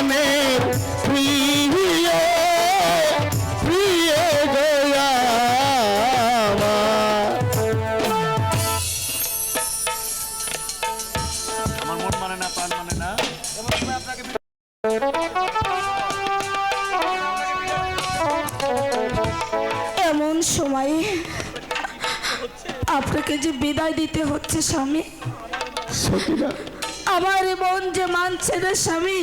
প্রাণে প্রিয় প্রিয় গয়া আমার। মন মানে না প্রাণ মানে না। এমন সময় আপনাকে এমন সময়ে আপনাকে যে বিদায় দিতে হচ্ছে স্বামী। আমার মন যে মানছে না স্বামী।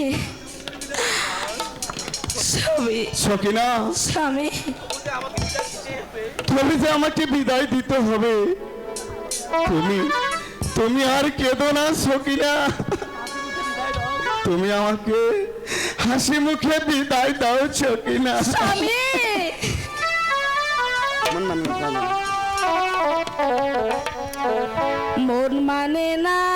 স্বামী সখিনা স্বামী। তুমি যে আমাকে বিদায় দিতে হবে তুমি তুমি আর কেঁদো না সকিনা। তুমি আমাকে হাসি মুখে বিদায় দাও সকিনা। স্বামী। মন মানে না।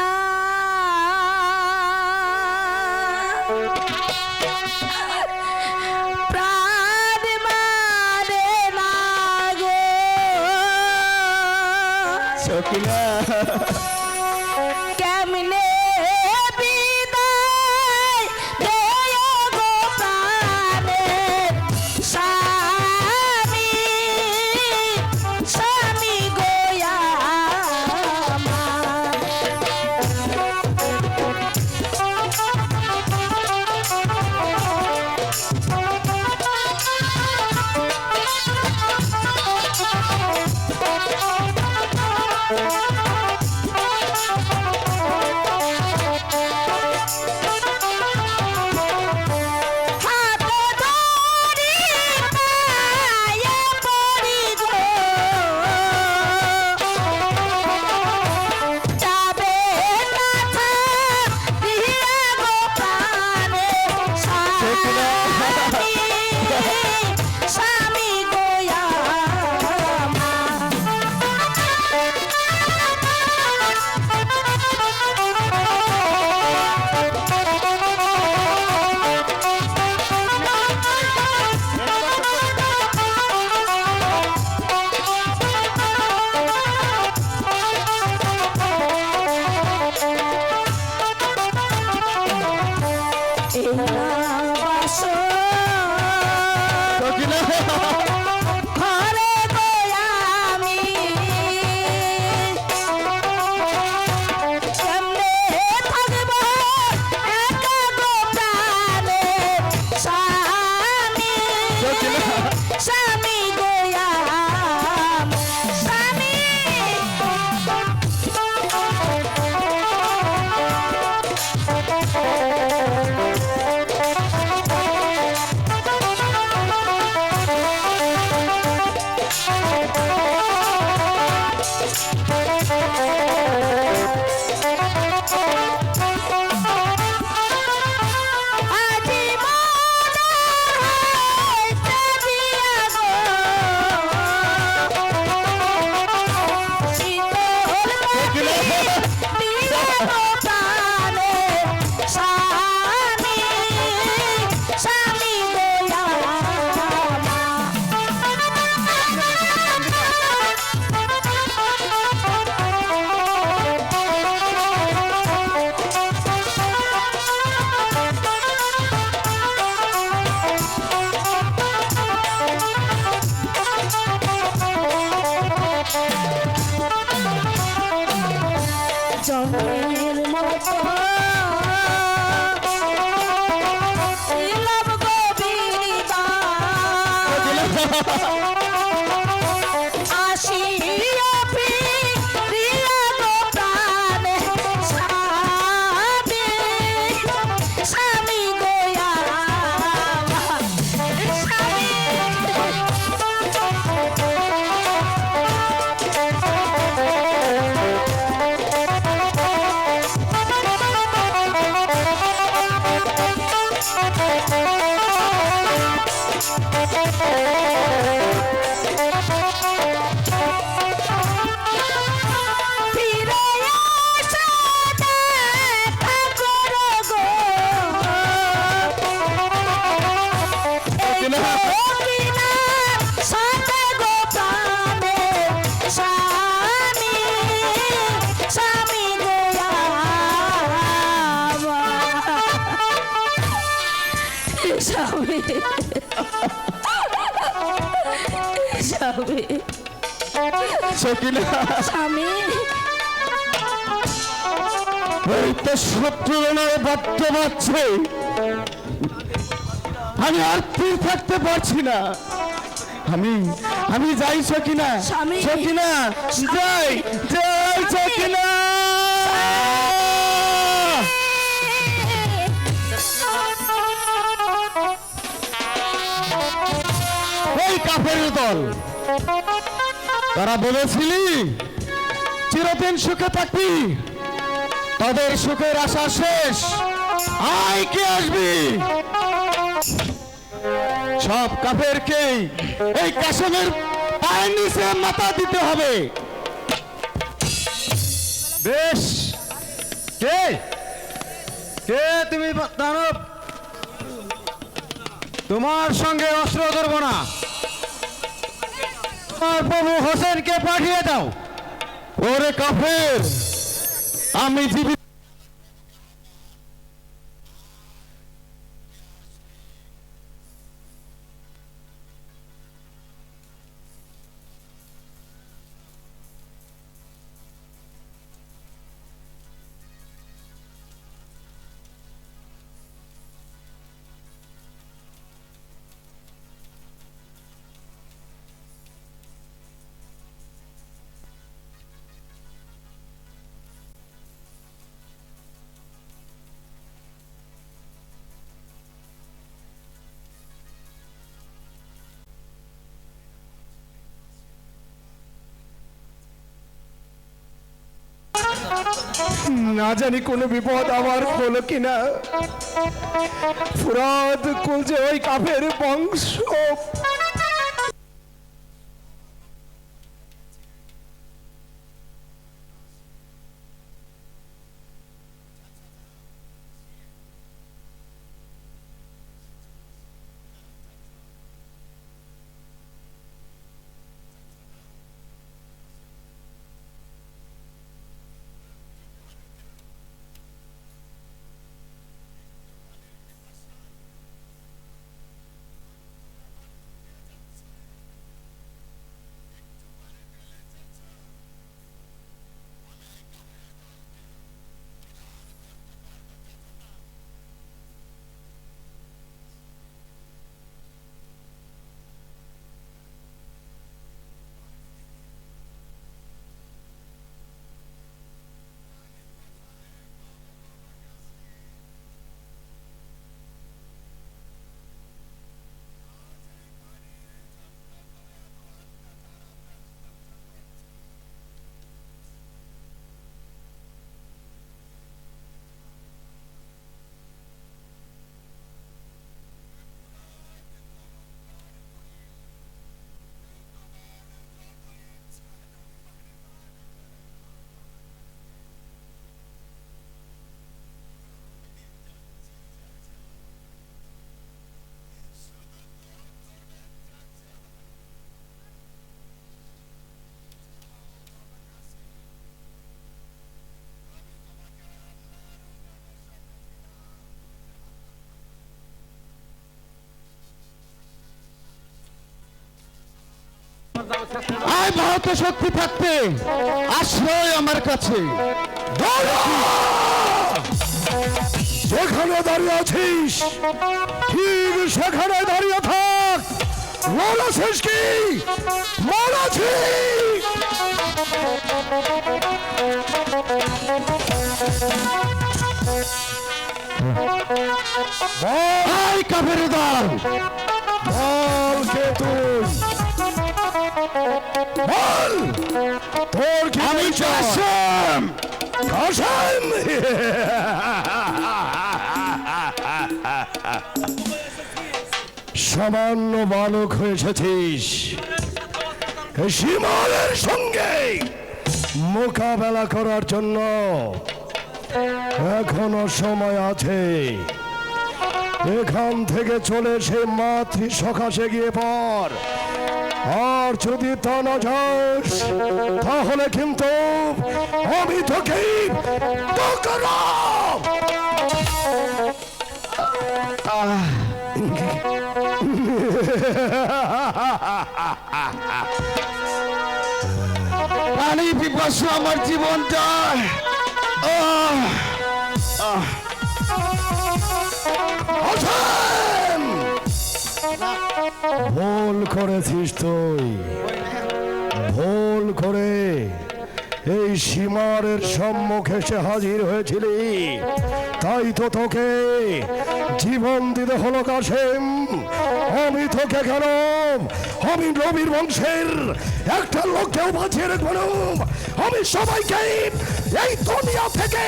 জন্মের ha ছিলাম সকিনা স্বামী। এই তো শত্রুজনের বাধ্য পাচ্ছে আমি আর স্থির থাকতে পারছি না। আমি আমি যাই সকিনা। সকিনা যাই যাই সকিনা। এই কাফের দল। তারা বলেছিলি, চিরদিন সুখে থাকবি তাদের সুখের আশা শেষ। আয় কে আসবি? সব কাফেরকে এই কাশেমের পায়ের নিচে মাথা দিতে হবে। বেশ। কে? কে তুমি, দানব? তোমার সঙ্গে অস্ত্র ধরবো না। তোমার প্রভু হোসেনকে পাঠিয়ে দাও। ওরে কাফের আমি জীবিত না জানি কোনো বিপদ আমার হলো কিনা। ফুরাদ কুলছে ওই কাফের বংশ। আয় ভারত শক্তি থাকতে। আশ্রয় আমার কাছে। যেখানে দাঁড়িয়ে আছিস, ঠিক সেখানে দাঁড়িয়ে থাক। বলেছিস কি? বলেছিস আয় কাফের দল। বল কে তুই? বল তোর আমি? কাসেম কাসেম সামান্য বালক হয়ে এসেছিস। সীমানের সঙ্গে মোকাবেলা করার জন্য এখনও সময় আছে। এখান থেকে চলে সে মাতৃ সকাশে গিয়ে পর আর যদি তা না যাস তাহলে কিন্তু আমি তোকে পানি পিপাসু আমার জীবনটা। আহ, আসেন! ভুল করেছিস তুই। ভুল করে এই সীমারের সম্মুখে সে হাজির হয়েছিলি। তাই তো তোকে জীবন দিতে হলো কাসেম আমি তোকে কেন? আমি রবির বংশের একটা লোককেও বাঁচিয়ে রাখব। আমি সবাইকে এই দুনিয়া থেকে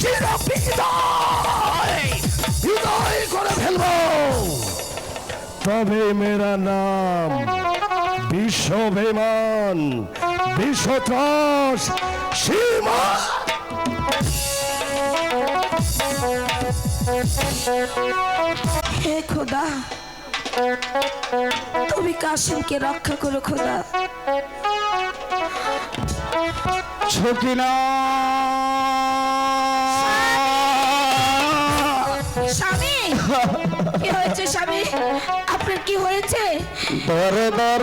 চির বিদায় বিদায় করে ফেলব। তবে মেরা নাম বিশ্ব বেমান বিশ্ব ত্রাস সীমা। হে খোদা তুমি কাসিমকে রক্ষা করো খোদা। সকিনা স্বামী কি হয়েছে স্বামী? কি হয়েছে? দর দর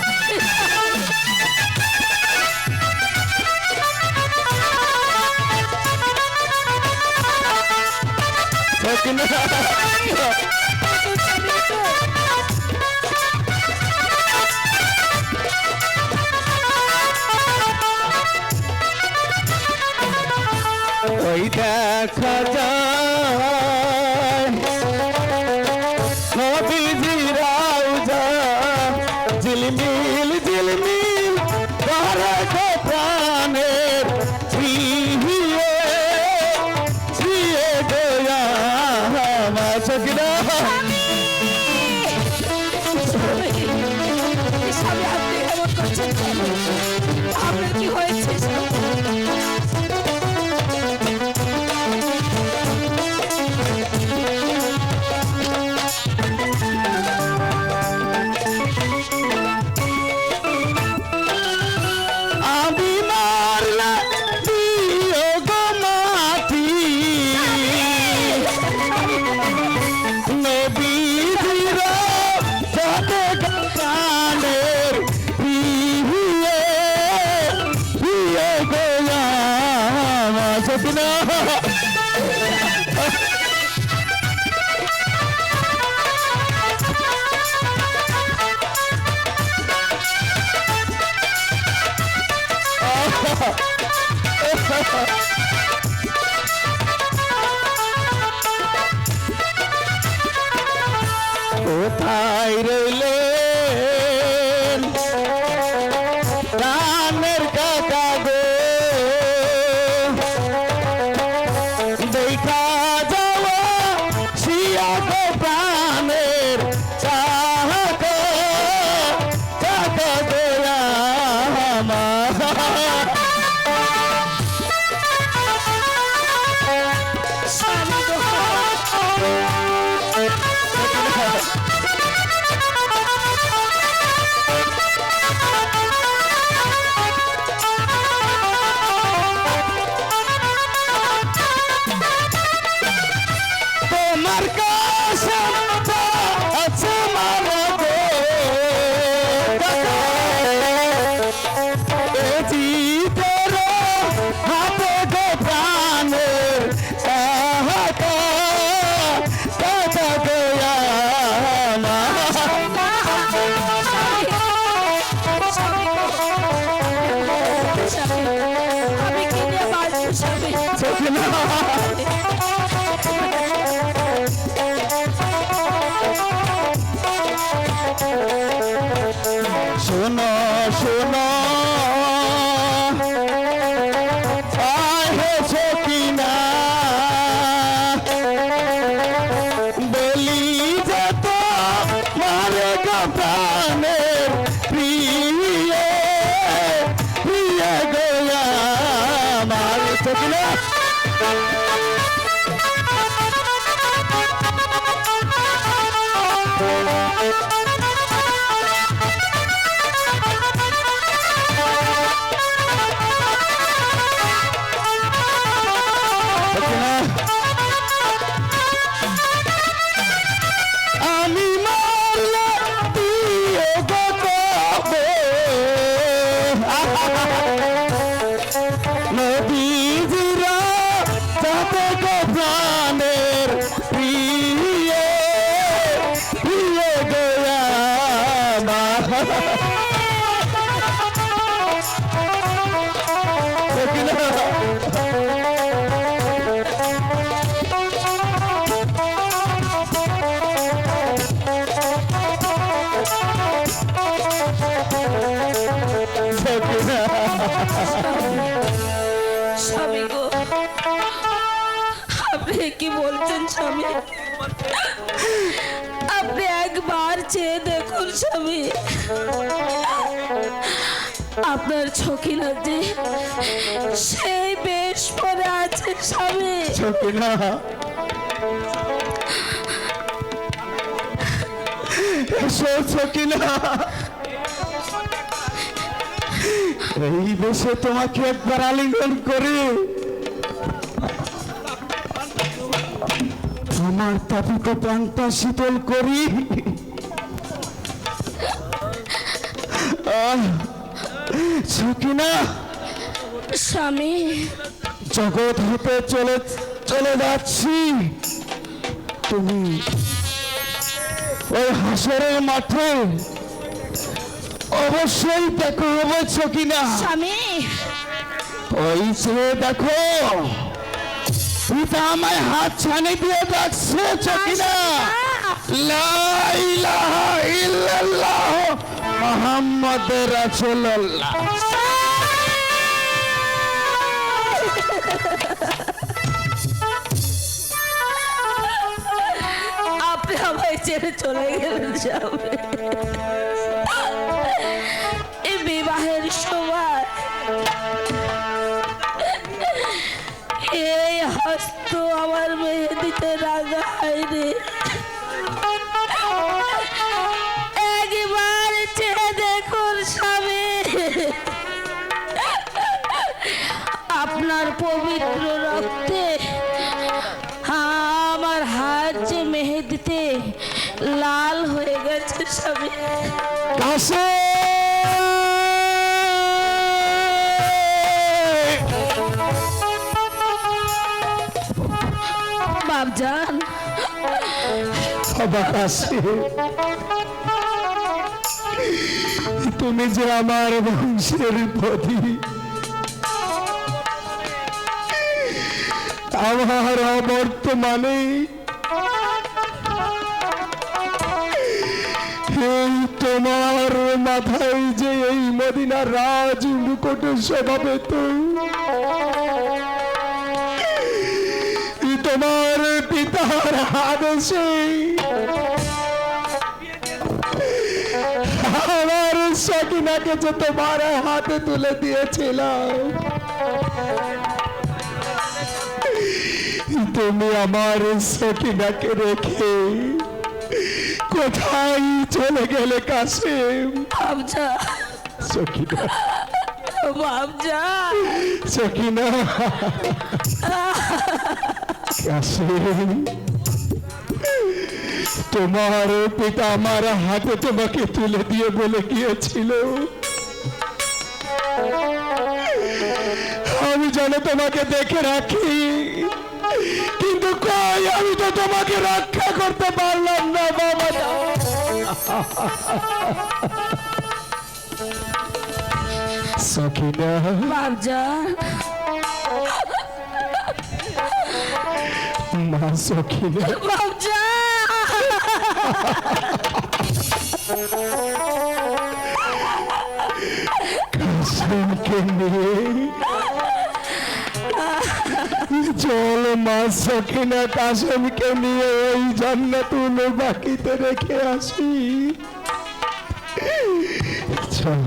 哈哈哈 সকিনা স্বামী প্রিয়ে গোয়া কোথায় রইলেন সেই বেশ পরে আছে স্বামী। সখিনা এসো সখিনা এই বেশে তোমাকে একবার আলিঙ্গন করে। তোমার তাপিত প্রাণটা শীতল করি। আহ, সখিনা স্বামী। জগৎ হতে চলে চলে যাচ্ছি। তুমি ওই হাসরের মাঠে অবশ্যই দেখো অবশ্য কিনা স্বামী। ওই যে দেখো পিতা আমায় হাত ছানি দিয়ে লা ইলাহা ইল্লাল্লাহ। মুহাম্মদ রাসূলুল্লাহ। আপনি আমায় ছেড়ে চলে গেলেন স্বামী এই বিবাহের সময় এই হস্ত আমার মেহেদিতে রাগা হয়নি। কাছে বাবজান। বাবা কাছে তুমি যে আমার বংশের প্রদীপ আমার অবর্তমানে এই তোমার মাথায় যে এই মদিনার রাজ মুকুট স্বভাবে তোমার পিতার আদেশে। আমার সকিনাকে যে তোমার হাতে তুলে দিয়েছিলাম। তুমি আমার সকিনাকে রেখে কোথায় চলে গেলে কাসিম? বাবজা। সকিনা বাবজা। কাসিম তোমার পিতা আমার হাতে তোমাকে তুলে দিয়ে বলে গিয়েছিল। আমি যেন তোমাকে দেখে রাখি। কই? আমি তো তোমাকে রক্ষা করতে পারলাম না বাবা। সখিনা। বাবজা মা সখিনা। বাবজা কাসেমকে নিয়ে চল মা সখিনা কাসেমকে নিয়ে ওই জান্নাতুল বাকিতে রেখে আসি। চল।